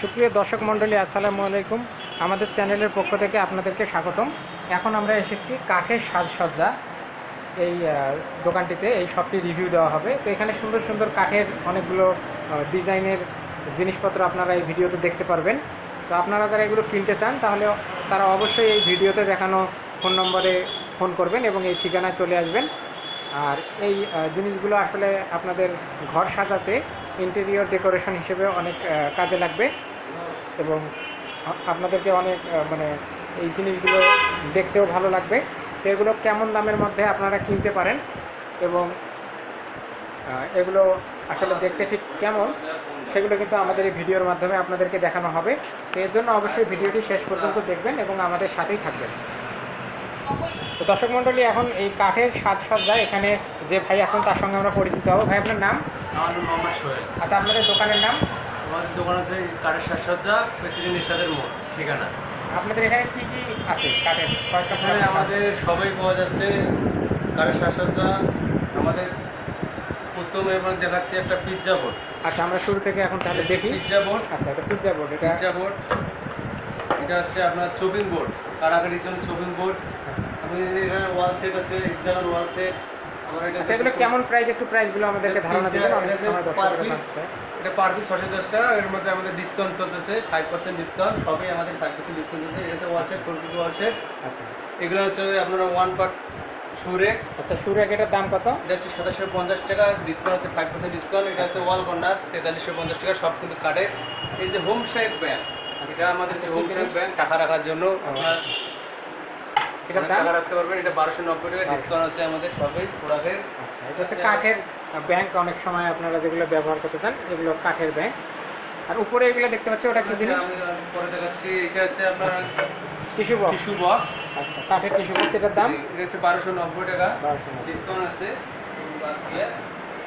সুপ্রিয় দর্শক মণ্ডলী, আসসালামু আলাইকুম। আমাদের চ্যানেলের পক্ষ থেকে আপনাদেরকে স্বাগতম। এখন আমরা এসেছি কাঠের সাজসজ্জা এই দোকানটিতে, এই শপটি রিভিউ দেওয়া হবে। তো এখানে সুন্দর সুন্দর কাঠের অনেকগুলো ডিজাইনের জিনিসপত্র আপনারা এই ভিডিওতে দেখতে পারবেন। তো আপনারা যারা এগুলো কিনতে চান, তাহলে তারা অবশ্যই এই ভিডিওতে দেখানো ফোন নম্বরে ফোন করবেন এবং এই ঠিকানায় চলে আসবেন। আর এই জিনিসগুলো আসলে আপনাদের ঘর সাজাতে, ইন্টেরিয়র ডেকোরেশন হিসেবে অনেক কাজে লাগবে। এবং আপনাদেরকে অনেক মানে এই জিনিসগুলো দেখতেও ভালো লাগবে। তো এগুলো কেমন দামের মধ্যে আপনারা কিনতে পারেন এবং এগুলো আসলে দেখতে ঠিক কেমন সেগুলো কিন্তু আমাদের এই ভিডিওর মাধ্যমে আপনাদেরকে দেখানো হবে। তো এর জন্য অবশ্যই ভিডিওটি শেষ পর্যন্ত দেখবেন এবং আমাদের সাথেই থাকবেন। তো দর্শক মণ্ডলী এখন এই কাঠের সাজসজ্জা এখানে যে ভাই আছেন তার সঙ্গে আমরা পরিচিত হব। ভাই আপনার নাম? আমার নাম মোহাম্মদ সোহেল। আচ্ছা আপনাদের দোকানের নাম? আমাদের দোকান আছে কাঠের সাজসজ্জা প্রেসিডেন্ট ইশাদের মোড় ঠিকানা। আপনাদের এখানে কি কি আছে? কাঠের এখানে আমাদের সবাই পাওয়া যাচ্ছে কাঠের সাজসজ্জা আমাদের প্রথমে এবার দেখাচ্ছি একটা পিৎজা বোর্ড আচ্ছা আমরা শুরু থেকে এখন তাহলে দেখি। পিৎজা বোর্ড আচ্ছা এটা পিৎজা বোর্ড এটা পিৎজা বোর্ড এটা হচ্ছে আপনার চপিং বোর্ড কারাকারির জন্য চপিং বোর্ড এখানে ওয়াল সেট আছে এক্সাম্পল ওয়াল সেট আমার এটা আচ্ছা এগুলো কেমন প্রাইস একটু প্রাইসগুলো আমাদেরকে ধারণা দেবেন সময় পার পিস। এটা পার পিস ছশো দশ টাকা এর মধ্যে আমাদের ডিসকাউন্ট চলতেছে ফাইভ পার্সেন্ট ডিসকাউন্ট সবই আমাদের ফাইভ পার্সেন্ট ডিসকাউন্ট চলছে এটা হচ্ছে ওয়ালসেট ফোর পিস আচ্ছা। এগুলো হচ্ছে আপনারা ওয়ান পার্ট সুরে আচ্ছা আগে এটার দাম কত? এটা হচ্ছে সাতাশশো পঞ্চাশ টাকা ডিসকাউন্ট আছে ফাইভ পার্সেন্ট ডিসকাউন্ট এটা আছে ওয়াল কর্নার তেতাল্লিশশো পঞ্চাশ টাকা সব কিন্তু কাটে এই যে হোম শেক ব্যাংক এটা আমাদের যে হোম শেক ব্যাংক টাকা রাখার জন্য আপনার দাম? টাকা রাখতে পারবেন এটা বারোশো নব্বই টাকা ডিসকাউন্ট আছে আমাদের সবই প্রোডাক্টের আচ্ছা, এটা হচ্ছে কাঠের ব্যাংক অনেক সময় আপনারা যেগুলো ব্যবহার করতে চান এগুলো কাঠের ব্যাংক আর উপরে এগুলো দেখতে পাচ্ছি ওটা কি জিনিস? আমি পরে দেখাচ্ছি এটা হচ্ছে আপনার টিস্যু বক্স টিস্যু বক্স আচ্ছা কাঠের টিস্যু বক্স এটার দাম? এটা হচ্ছে বারোশো নব্বই টাকা। ডিসকাউন্ট আছে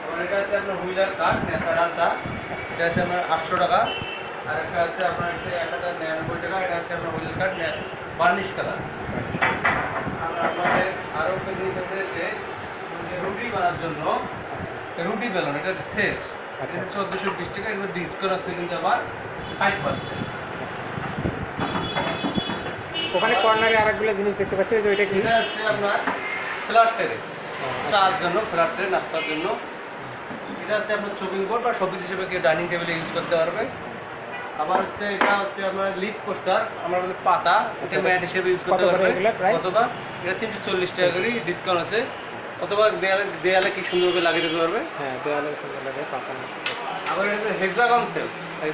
আর এটা আছে আপনার হুইলার কাঠ ন্যাচারালটা এটা আছে আপনার আটশো টাকা। আর একটা আছে আপনার হচ্ছে এক হাজার নিরানব্বই টাকা এটা আছে আপনার হুইলার কাঠ বার্নিশ কালার আপনাদের আরও একটা জিনিস আছে যে রুটি বানার জন্য রুটি বেলন এটা সেট আচ্ছা। এটা চোদ্দোশো বিশ টাকা এগুলো ডিসকাউন্ট আছে কিন্তু আবার ফাইভ পার্সেন্ট ওখানে কর্নারে আরেকগুলো জিনিস দেখতে পাচ্ছি যে ওইটা কি? এটা হচ্ছে আপনার ফ্ল্যাট ট্রে। চার জন্য ফ্ল্যাট ট্রে নাস্তার জন্য। এটা হচ্ছে আপনার চপিং বোর্ড বা সবজি হিসেবে কেউ ডাইনিং টেবিলে ইউজ করতে পারবে। আবার হচ্ছে এটা হচ্ছে আপনার লিপ পোস্টার আমরা বলি পাতা এটা ম্যাট হিসেবে ইউজ করতে কত করে পারবে অথবা এটা তিনশো চল্লিশ টাকা করে ডিসকাউন্ট আছে। অথবা দেয়ালে দেয়ালে কি সুন্দর করে লাগিয়ে দিতে পারবে? হ্যাঁ দেওয়ালে সুন্দর লাগে পাতা। আবার এটা হচ্ছে হেক্সাগন সেল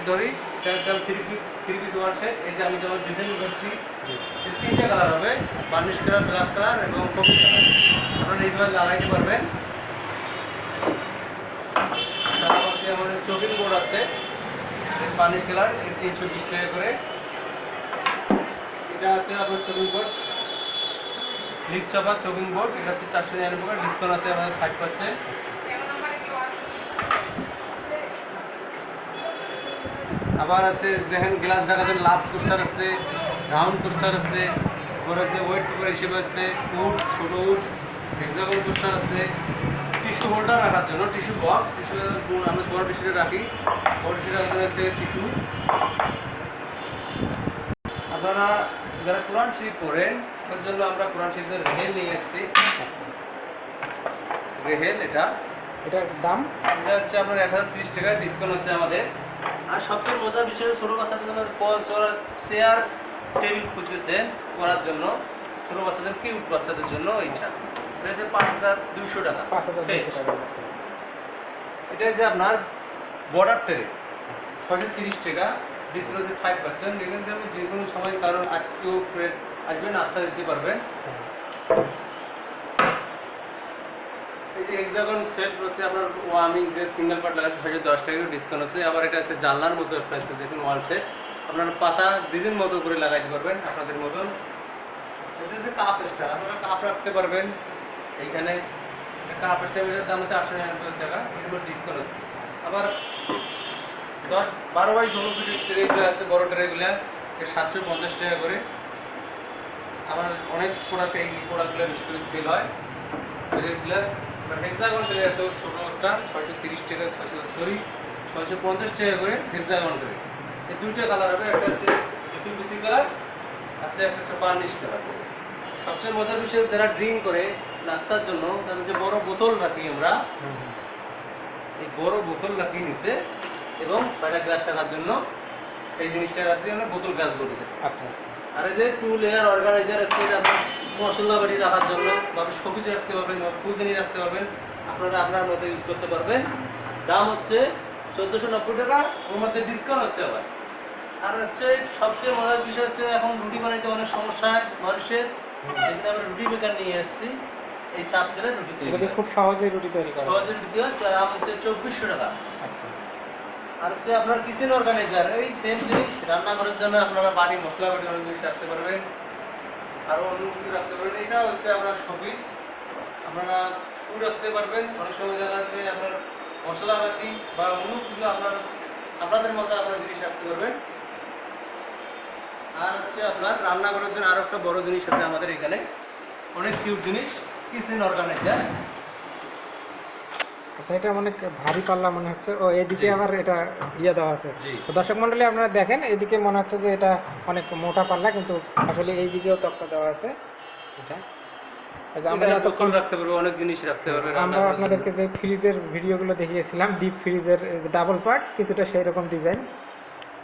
সরি এটা হচ্ছে three piece three piece set এই যে আমি ডিজাইন করছি তিনটে কালার হবে। বার্নিশ কালার ব্ল্যাক কালার এবং কফি কালার আপনারা এইভাবে লাগাইতে পারবেন। তার মধ্যে আমাদের চপিং বোর্ড আছে। বার্নিশ কালার তিনশো বিশ টাকা করে। এটা হচ্ছে আপনার চপিং বোর্ড। লিপ চাপা চপিং বোর্ড, এটা হচ্ছে চারশো নিরানব্বই টাকা। ডিসকাউন্ট আছে আমাদের ফাইভ পার্সেন্ট আবার আছে, দেখেন গ্লাস ঢাকার জন্য লাভ কোস্টার আছে রাউন্ড কোস্টার আছে, আবার আছে ওয়েট পেপার হিসেবে আছে উড ছোট উড হেক্সাগন কোস্টার আছে। টিস্যু হোল্ডার রাখার জন্য টিস্যু বক্স টিস্যু আমরা বড় টিস্যুটা রাখি। বড় টিস্যুটা আছে টিস্যু। আপনারা যারা কোরআন শরীফ পড়েন তাদের জন্য আমরা কোরআন শরীফের রেহেল নিয়ে যাচ্ছি রেহেল এটা? এটার দাম? এটা হচ্ছে আপনার এক হাজার তিরিশ টাকা ডিসকাউন্ট আছে আমাদের। আর সবচেয়ে মজার বিষয় ছোটো বাচ্চাদের জন্য চেয়ার টেবিল খুঁজতেছেন করার জন্য। ছোটো বাচ্চাদের কিউট বাচ্চাদের জন্য এইটা। এটা হচ্ছে পাঁচ হাজার দুইশো টাকা। এটা হচ্ছে আপনার বর্ডার ট্রে ছশো তিরিশ টাকা ডিসকাউন্ট আছে ফাইভ পার্সেন্ট এখান থেকে আপনি যে কোনো সময় কারণ আত্মীয় ফ্রেন্ড আসবেন নাস্তা দিতে পারবেন। এই যে হেক্সাগন সেট রয়েছে আপনার ওয়ার্মিং যে সিঙ্গেল পার্ট লাগাচ্ছে ছয়শো দশ টাকা ডিসকাউন্ট আছে। আবার এটা আছে জানলার মতো একটা আছে দেখুন ওয়াল সেট আপনার পাতা ডিজাইন মতো করে লাগাইতে পারবেন আপনাদের মতন। এটা হচ্ছে কাপ স্টার আপনারা কাপ রাখতে পারবেন। এইখানে কাপ স্টারের দাম আছে আটশো নিরানব্বই টাকা এগুলো ডিসকাউন্ট আছে। আবার দশ, বারো বাই ষোলো ফিটের ট্রেগুলো আছে, বড় ট্রেগুলো সাতশো পঞ্চাশ টাকা করে। আমার অনেক প্রোডাক্ট এই প্রোডাক্টগুলো বেশি করে সেল হয়। ট্রেগুলো হেক্সাগন ট্রে আছে, ওর ছোটো একটা, ছয়শো তিরিশ টাকা, ছয়শো সরি ছয়শো পঞ্চাশ টাকা করে হেক্সাগন ট্রে এই দুইটা কালার হবে, একটা হচ্ছে বেশি কালার আচ্ছা একটা বার্নিশ কালার সবচেয়ে মজার বিষয় যারা ড্রিঙ্ক করে নাস্তার জন্য তাদের যে বড় বোতল রাখি আমরা। এই বড় বোতল রাখি নিচে এবং ছয়টা গ্লাস রাখার জন্য এই জিনিসটা রাখছি আমরা বোতল গ্লাস বলেছে আচ্ছা আর এই যে টু লেয়ার অর্গানাইজার আছে এটা আপনার মশলা বাড়ি রাখার জন্য বা সবুজ রাখতে পারবেন বা ফুলদানি রাখতে পারবেন আপনারা আপনার মতো ইউজ করতে পারবেন। দাম হচ্ছে চোদ্দোশো নব্বই টাকা ওর মধ্যে ডিসকাউন্ট আছে আবার। আর হচ্ছে সবচেয়ে মজার বিষয় হচ্ছে এখন রুটি বানাইতে অনেক সমস্যা হয় মানুষের। আমরা রুটি মেকার নিয়ে এসেছি। এই চাপ দিলে রুটি তৈরি। খুব সহজেই রুটি তৈরি করা। সহজে রুটি হয় দাম হচ্ছে চব্বিশশো টাকা। আচ্ছা। আর হচ্ছে আপনার কিচেন অর্গানাইজার এই সেম জিনিস রান্নাঘরের জন্য আপনারা বাড়ি মশলা বাটি অনেক জিনিস রাখতে পারবেন। আরও অন্য কিছু রাখতে পারবেন। এটা হচ্ছে আপনার শোপিস আপনারা শু রাখতে পারবেন। অনেক সময় দেখা যাচ্ছে আপনার মশলা বাটি বা অন্য কিছু আপনার আপনাদের মতো আপনার জিনিস রাখতে পারবেন। আর হচ্ছে আপনার রান্নাঘরের জন্য আরও একটা বড় জিনিস আছে আমাদের এখানে। অনেক কিউট জিনিস। Kitchen organiser. আচ্ছা এটা অনেক ভারী পাল্লা মনে হচ্ছে। ও এদিকে আবার এটা ইয়ে দেওয়া আছে। তো দর্শক মন্ডলী আপনারা দেখেন এদিকে মনে হচ্ছে যে এটা অনেক মোটা পাল্লা কিন্তু আসলে এই দিকেও তক্তা দেওয়া আছে। এটা। আমরা আপনাদেরকে যে ফ্রিজের ভিডিওগুলো দেখিয়েছিলাম ডিপ ফ্রিজের ডাবল পার্ট কিছুটা সেই রকম ডিজাইন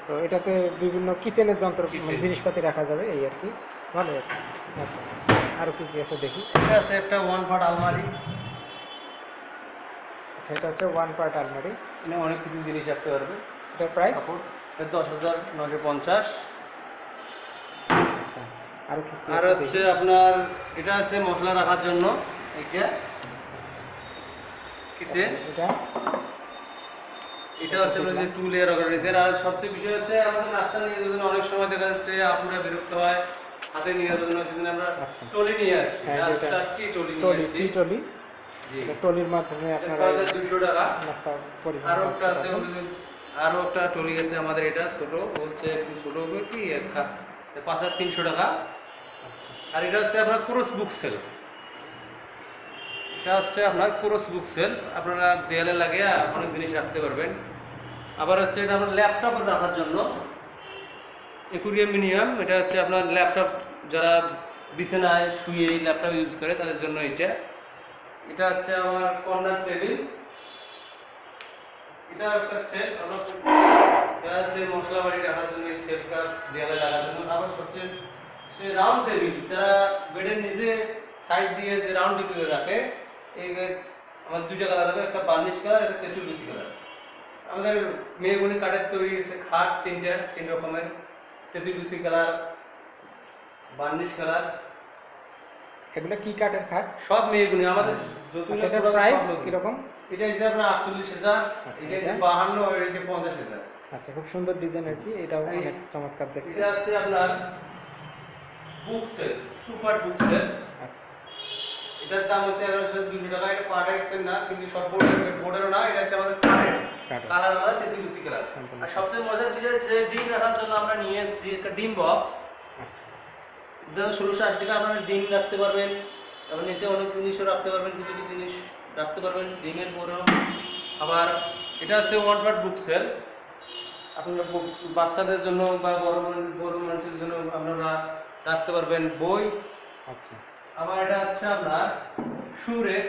তো এটাতে বিভিন্ন কিচেনের যন্ত্র জিনিসপাতি রাখা যাবে এই আর কি। ভালো। আচ্ছা। আরও কি কি আছে দেখি? এটা আছে একটা ওয়ান পার্ট আলমারি। আচ্ছা এটা হচ্ছে ওয়ান পার্ট আলমারি। এখানে অনেক কিছু জিনিস রাখতে পারবে। এটা প্রাইস এটা দশ হাজার নশো পঞ্চাশ। আচ্ছা আরও কি আর হচ্ছে আপনার এটা আছে মশলা রাখার জন্য। এটা কিসে এটা? এটা হচ্ছে যে টু লেয়ার অর্গানাইজার আর সবচেয়ে বিষয় হচ্ছে আমাদের নাস্তা নিয়ে অনেক সময় দেখা যাচ্ছে আপুরা বিরক্ত হয়। হাতে নিয়ে যাওয়ার জন্য সেদিন আমরা আচ্ছা। টলি নিয়ে আসছি। চারটি টলি নিয়ে টলি টি টলি জি। এটা টলির মাধ্যমে আপনারা ছয় হাজার দুইশো টাকা। নাস্তা পরিবহন আরও একটা আছে। আরও একটা টলি আছে আমাদের এটা ছোট হচ্ছে একটু ছোট হবে কি একটা পাঁচ হাজার তিনশো টাকা। আর এটা হচ্ছে আপনার ক্রস বুক সেল। এটা হচ্ছে আপনার ক্রস বুক সেল। আপনারা দেয়ালে লাগিয়ে অনেক জিনিস রাখতে পারবেন। আবার হচ্ছে এটা আপনার ল্যাপটপ রাখার জন্য। একুরিয়াম মিনিয়াম এটা হচ্ছে আপনার ল্যাপটপ যারা বিছানায় শুয়ে ল্যাপটপ ইউজ করে, তাদের জন্য এটা। এটা হচ্ছে আমার কর্নার টেবিল এটা একটা সেট আমরা হচ্ছে মশলা বাড়ি রাখার জন্য এই সেটটা দেয়ালে লাগার জন্য আবার সবচেয়ে সে রাউন্ড টেবিল যারা বেডের নিচে সাইড দিয়ে যে রাউন্ড টেবিল রাখে, এই আমার দুইটা কালার হবে, একটা বার্নিশ কালার একটা তেঁতুল বিসি কালার আমাদের মেয়েগুলি কাঠের তৈরি খাট তিনটার তিন রকমের। তেঁতুল কালার বার্নিশ কালার এগুলো কি কাঠের খাট সব মেয়েগুলি আমাদের আচ্ছা, যতগুলো প্রাইস মেয়েগুলি। কীরকম? এটা হিসাবে আপনার আটচল্লিশ হাজার এটা হচ্ছে এটা? বাহান্ন আর যে পঞ্চাশ হাজার। আচ্ছা খুব সুন্দর ডিজাইন আর কি এটাও অনেক চমৎকার দেখতে। এটা হচ্ছে আপনার book set two part book set আচ্ছা। এটার দাম হচ্ছে এগারোশো দুশো টাকা এটা পার্ট এক্সেল না কিন্তু সব বোর্ডের বোর্ডেরও না এটা হচ্ছে আমাদের কাঠের। কালার আলাদা তেতুলসি কালার। আর সবচেয়ে মজার বিষয় হচ্ছে ডিম রাখার জন্য আমরা নিয়ে এসেছি একটা ডিম বক্স আচ্ছা। ষোলোশো আশি টাকা আপনারা ডিম রাখতে পারবেন তারপর নিচে অনেক জিনিসও রাখতে পারবেন কিছু কিছু জিনিস রাখতে পারবেন ডিমের পরেও আবার এটা হচ্ছে ওয়ান পার্ট বুক সেল আপনারা বুকস বাচ্চাদের জন্য বা বড় বড় মানুষের জন্য আপনারা রাখতে পারবেন বই। আচ্ছা। আবার এটা হচ্ছে আপনার শু রেক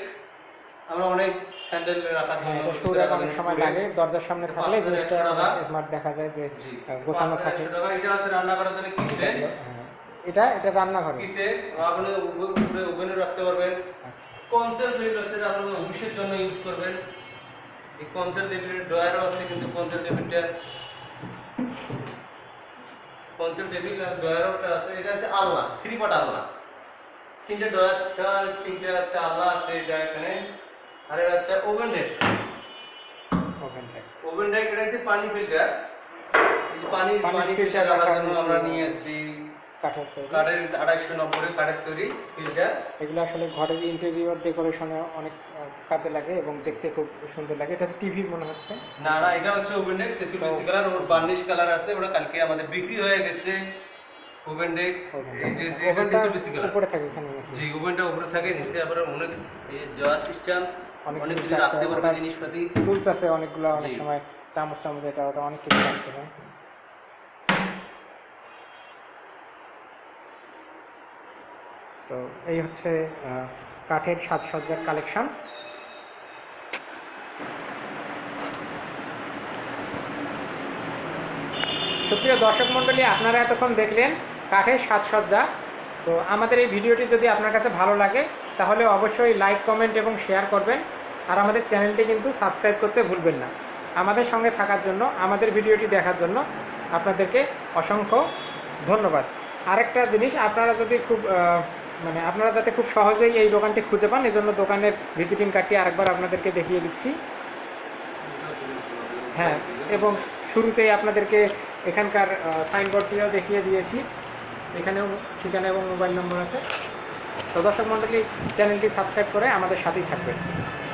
আমরা অনেক স্যান্ডেল রাখার জন্য সুর রাখার সময় লাগে দরজার সামনে থাকলে 5100 জিনিসটা টাকা। স্মার্ট দেখা যায় যে গোছানো থাকে। এটা আছে রান্না করার জন্য কিসে হ্যাঁ, এটা এটা রান্নাঘরে। কিসে? আপনি উপরে ওভেনে রাখতে পারবেন। আচ্ছা। কনসেল টেবিল আছে যেটা আপনারা অফিসের জন্য ইউজ করবেন। এই কনসেল টেবিলের ড্রয়ারও আছে কিন্তু কনসেল টেবিলটা কনসেল টেবিল আর ড্রয়ারও আছে এটা আছে আলনা থ্রি পার্ট আলনা। তিনটে ড্রয়ার তিনটে হচ্ছে আলনা আছে এটা এখানে। আর এটা হচ্ছে ওভেন ডেক ওখানটায় ওভেন ডেক এটা হচ্ছে পানি ফিল্টার এই যে পানি পানি ফিল্টার রাখার জন্য আমরা নিয়ে এসেছি কাঠের তৈরি। কাঠের আড়াইশো নব্বই কাঠের তৈরি ফিল্টার এগুলো আসলে ঘরের ইন্টেরিয়র ডেকোরেশনে অনেক কাজে লাগে এবং দেখতে খুব সুন্দর লাগে। এটা টিভি মনে হচ্ছে? না না এটা হচ্ছে ওভেন ডেক তেঁতুল তো- বেশি কালার ওর বার্নিশ কালার আছে। ওটা কালকে আমাদের বিক্রি হয়ে গেছে। ওভেন ডেক এই যে যে ওভেনটা বেশি কালার উপরে থাকে এখানে জি ওভেনটা উপরে থাকে। নিচে আবার অনেক এই জয়ার সিস্টেম কাঠের সাজসজ্জার কালেকশন সুপ্রিয় দর্শক মন্ডলী আপনারা এতক্ষণ দেখলেন কাঠের সাজসজ্জা। তো আমাদের এই ভিডিওটি যদি আপনার কাছে ভালো লাগে তাহলে অবশ্যই লাইক কমেন্ট এবং শেয়ার করবেন। আর আমাদের চ্যানেলটি কিন্তু সাবস্ক্রাইব করতে ভুলবেন না। আমাদের সঙ্গে থাকার জন্য, আমাদের ভিডিওটি দেখার জন্য আপনাদেরকে অসংখ্য ধন্যবাদ। আরেকটা জিনিস, আপনারা যদি খুব মানে আপনারা যাতে খুব সহজেই এই দোকানটি খুঁজে পান এই জন্য দোকানের ভিজিটিং কার্ডটি আরেকবার আপনাদেরকে দেখিয়ে দিচ্ছি। হ্যাঁ এবং শুরুতেই আপনাদেরকে এখানকার সাইনবোর্ডটিও দেখিয়ে দিয়েছি। এখানেও ঠিকানা এবং মোবাইল নম্বর আছে। তো দর্শক মণ্ডলী চ্যানেলটি সাবস্ক্রাইব করে আমাদের সাথেই থাকবেন।